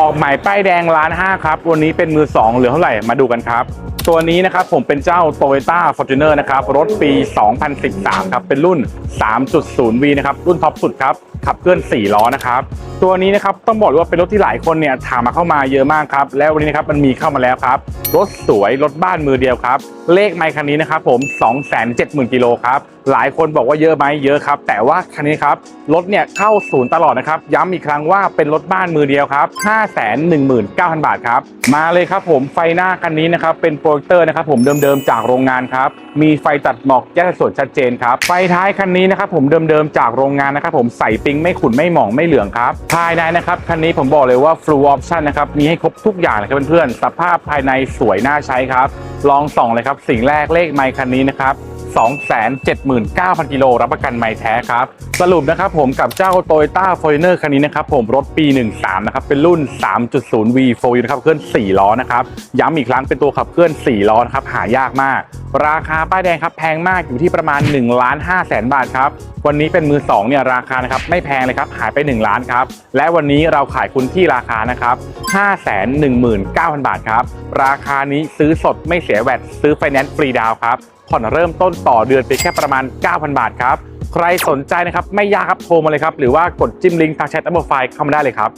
ออกใหม่ป้ายแดงล้านห้าครับ วันนี้เป็นมือ 2 เหลือเท่าไหร่ มาดูกันครับ ตัวนี้นะครับผมเป็นเจ้า Toyota Fortuner นะครับ รถปี 2013 ครับ เป็นรุ่น 3.0V นะครับ รุ่นท็อปสุดครับ ขับเคลื่อน 4 ล้อนะครับ ตัวนี้นะครับต้องบอกเลยว่าเป็นรถที่หลายคนเนี่ยถามมาเข้ามาเยอะมากครับ แล้ววันนี้นะครับมันมีเข้ามาแล้วครับ รถสวย รถบ้านมือเดียวครับ เลขไมค์คันนี้นะครับผม 270,000กิโลครับ หลายคนบอกว่าเยอะไหมเยอะครับ แต่ว่าคันนี้ครับ รถเนี่ยเข้าศูนย์ตลอดนะครับ ย้ำอีกครั้งว่าเป็นรถบ้านมือเดียวครับ519,000 บาทครับ มาเลยครับผมไฟหน้าคันนี้นะครับ เป็นโปรเจคเตอร์นะครับผมเดิมๆจากโรงงานครับ มีไฟตัดหมอกแยกสัดส่วนชัดเจนครับ ไฟท้ายคันนี้นะครับผมเดิมๆจากโรงงานนะครับผมใส่ปิงไม่ขุ่นไม่หมองไม่เหลืองครับ ภายในนะครับคันนี้ผมบอกเลยว่า full option นะครับ มีให้ครบทุกอย่างเลยครับเพื่อนๆ สภาพภายในสวยน่าใช้ครับ ลองส่องเลยครับ สิ่งแรกเลขไมค์คันนี้นะครับ 279,000 กิโลรับประกันไม้แท้ครับ สรุปนะครับผมกับเจ้า Toyota Fortuner คันนี้นะครับผมรถปี 13 นะครับ เป็นรุ่น 3.0V 4 นะครับเคลื่อน 4 ล้อนะครับ ย้ำอีกครั้งเป็นตัวขับเคลื่อน 4 ล้อนะครับ หายากมาก ราคาป้ายแดงครับแพงมากอยู่ที่ประมาณ1ล้าน5แสนบาทครับ วันนี้เป็นมือ2เนี่ยราคานะครับไม่แพงเลยครับหายไป 1 ล้านครับ และวันนี้เราขายคุณที่ราคานะครับ519,000 บาทครับ ราคานี้ซื้อสดไม่เสียแวตซื้อไฟแนนซ์ฟรีดาวครับ ผ่อนเริ่มต้นต่อเดือนไปแค่ประมาณ 9,000 บาทครับ ใครสนใจนะครับไม่ยากครับโทรมาเลยครับ หรือว่ากดจิ้มลิงก์ทางแชทอัปโปรไฟล์เข้ามาได้เลยครับ